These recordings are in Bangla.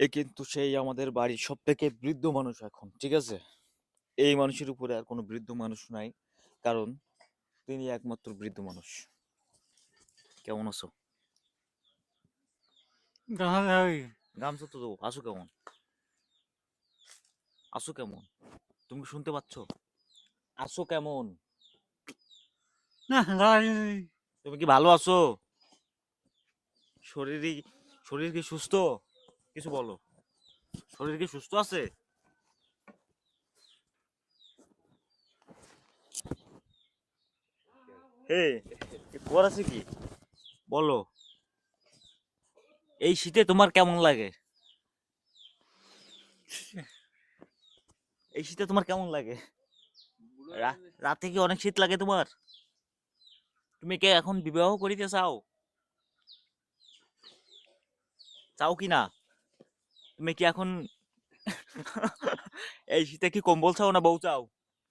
এ কিন্তু সেই আমাদের বাড়ির সব থেকে বৃদ্ধ মানুষ এখন ঠিক আছে? এই মানুষের উপরে আর কোনো বৃদ্ধ মানুষ নাই। কারণ তিনি একমাত্র বৃদ্ধ মানুষ। কেমন আছো? গামছা তো দেবো আসো কেমন? আসো কেমন? তুমি কি শুনতে পাচ্ছ? আসো কেমন? তুমি কি ভালো আছো? শরীর শরীর কি সুস্থ? কিছু বলো। শরীর কি সুস্থ আছে? কি? বলো। এই শীতে তোমার কেমন লাগে? এই শীতে তোমার কেমন লাগে? রাতে কি অনেক শীত লাগে তোমার? তুমি কে এখন বিবাহ করিতে চাও? চাও কি না? তুমি কি এখন এই শীতে কি কম্বল চাও না বউ চাও?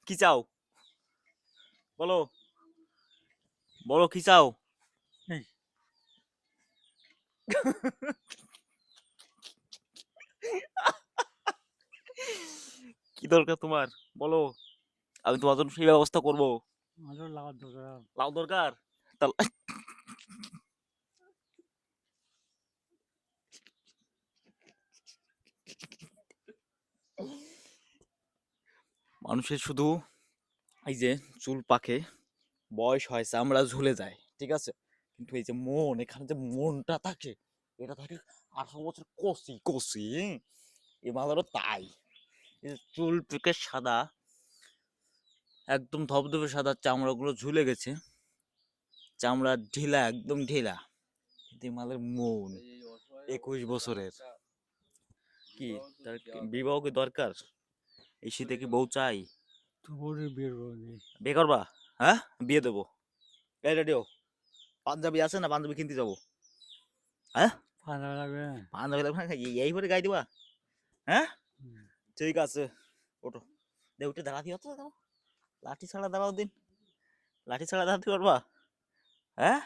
কি চাও? বলো। বলো কি চাও? কি দরকার তোমার? বলো। আমি তোমার জন্য সেই ব্যবস্থা করব। লাউ দরকার। তা মানুষের শুধু এই যে চুল পাকে, বয়স হয় চামড়া ঝুলে যায়, ঠিক আছে? কিন্তু এই যে মন, এখানে যে মনটা থাকে, এটা থাকে আঠারো বছর কষি কষি এ মাদারও তাই। এই যে চুল পেকে সাদা, একদম ধপধপে সাদা চামড়াগুলো ঝুলে গেছে, চামড়া ঢিলা, একদম ঢিলা। কিন্তু মালের মন, একুশ বছরের। কি? তার বিবাহ কি দরকার? এই শীতে কি বউ চাই? বিয়ে করবা হ্যাঁ? বিয়ে দেবো। এই রেডিও পাঞ্জাবি আছে না পাঞ্জাবি কিনতে যাব? হ্যাঁ? পাঞ্জাবি লাগবে। না এই- করে গাই দিবা? হ্যাঁ? ঠিক আছে ওটো দে উঠে দাঁড়াতে হতো লাঠি ছাড়া দাঁড়াও দিন। লাঠি ছাড়া দাঁড়াতে পারবা? হ্যাঁ?